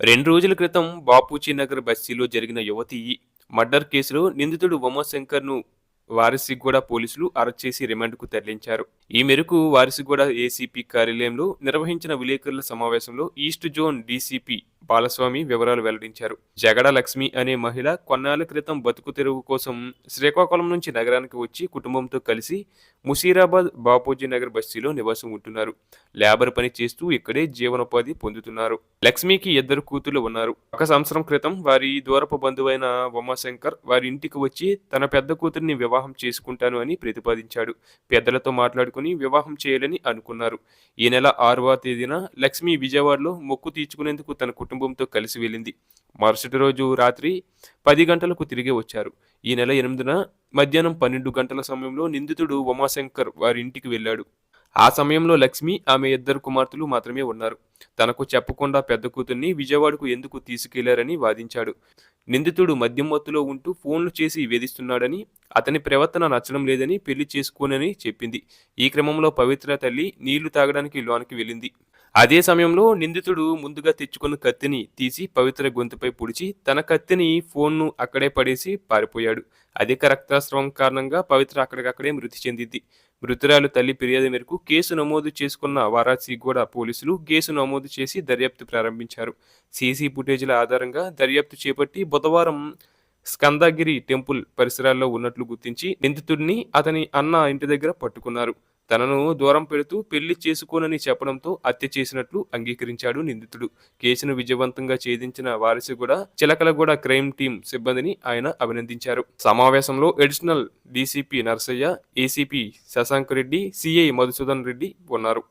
రెండు రోజుల క్రితం బాపూజీ బస్సీలో బస్తీలో జరిగిన యువతి మర్డర్ కేసులో నిందితుడు ఉమాశంకర్ను వారసిగూడ పోలీసులు అరెస్ట్ చేసి రిమాండ్కు తరలించారు. ఈ మేరకు వారసిగూడ ఏసీపీ కార్యాలయంలో నిర్వహించిన విలేకరుల సమావేశంలో ఈస్ట్ జోన్ డీసీపీ బాలస్వామి వివరాలు వెల్లడించారు. జగడ లక్ష్మి అనే మహిళ కొన్నాళ్ళ క్రితం బతుకు తెరువు కోసం శ్రీకాకుళం నుంచి నగరానికి వచ్చి కుటుంబంతో కలిసి ముషీరాబాద్ బాపూజీ నగర్ బస్తీలో నివాసం ఉంటున్నారు. లేబర్ పని చేస్తూ ఇక్కడే జీవనోపాధి పొందుతున్నారు. లక్ష్మికి ఇద్దరు కూతులు ఉన్నారు. ఒక సంవత్సరం క్రితం వారి దూరపు బంధువైన ఉమాశంకర్ వారి ఇంటికి వచ్చి తన పెద్ద కూతురిని వివాహం చేసుకుంటాను అని ప్రతిపాదించాడు. పెద్దలతో మాట్లాడుకుని వివాహం చేయాలని అనుకున్నారు. ఈ నెల ఆరవ తేదీన లక్ష్మి విజయవాడలో మొక్కు తీర్చుకునేందుకు తన కుటుంబంతో కలిసి వెళ్ళింది. మరుసటి రోజు రాత్రి పది గంటలకు తిరిగి వచ్చారు. ఈ నెల ఎనిమిదిన మధ్యాహ్నం పన్నెండు గంటల సమయంలో నిందితుడు ఉమాశంకర్ వారి ఇంటికి వెళ్ళాడు. ఆ సమయంలో లక్ష్మి ఆమె ఇద్దరు కుమార్తెలు మాత్రమే ఉన్నారు. తనకు చెప్పకుండా పెద్ద కూతుర్ని విజయవాడకు ఎందుకు తీసుకెళ్ళారని వాదించాడు. నిందితుడు మద్యం మత్తులో ఉంటూ ఫోన్లు చేసి వేధిస్తున్నాడని అతని ప్రవర్తన నచ్చడం లేదని పెళ్ళి చేసుకోనని చెప్పింది. ఈ క్రమంలో పవిత్ర తల్లి నీళ్ళు తాగడానికి లోనికి వెళ్ళింది. అదే సమయంలో నిందితుడు ముందుగా తెచ్చుకున్న కత్తిని తీసి పవిత్ర గొంతుపై పొడిచి తన కత్తిని ఫోన్ను అక్కడే పడేసి పారిపోయాడు. అధిక రక్తస్రావం కారణంగా పవిత్ర అక్కడికక్కడే మృతి చెందింది. మృతురాలు తల్లి ఫిర్యాదు మేరకు కేసు నమోదు చేసుకున్న వారాసిగూడ పోలీసులు కేసు నమోదు చేసి దర్యాప్తు ప్రారంభించారు. సీసీ ఫుటేజీల ఆధారంగా దర్యాప్తు చేపట్టి బుధవారం స్కందగిరి టెంపుల్ పరిసరాల్లో ఉన్నట్లు గుర్తించి నిందితుడిని అతని అన్న ఇంటి దగ్గర పట్టుకున్నారు. తనను దూరం పెడుతూ పెళ్ళి చేసుకోనని చెప్పడంతో హత్య చేసినట్లు అంగీకరించాడు నిందితుడు. కేసును విజయవంతంగా ఛేదించిన వారసిగూడ చిలకలగూడ క్రైమ్ టీం సిబ్బందిని ఆయన అభినందించారు. సమావేశంలో additional DCP Narsaiah ACP Shashank Reddy CI Madhusudan Reddy ఉన్నారు.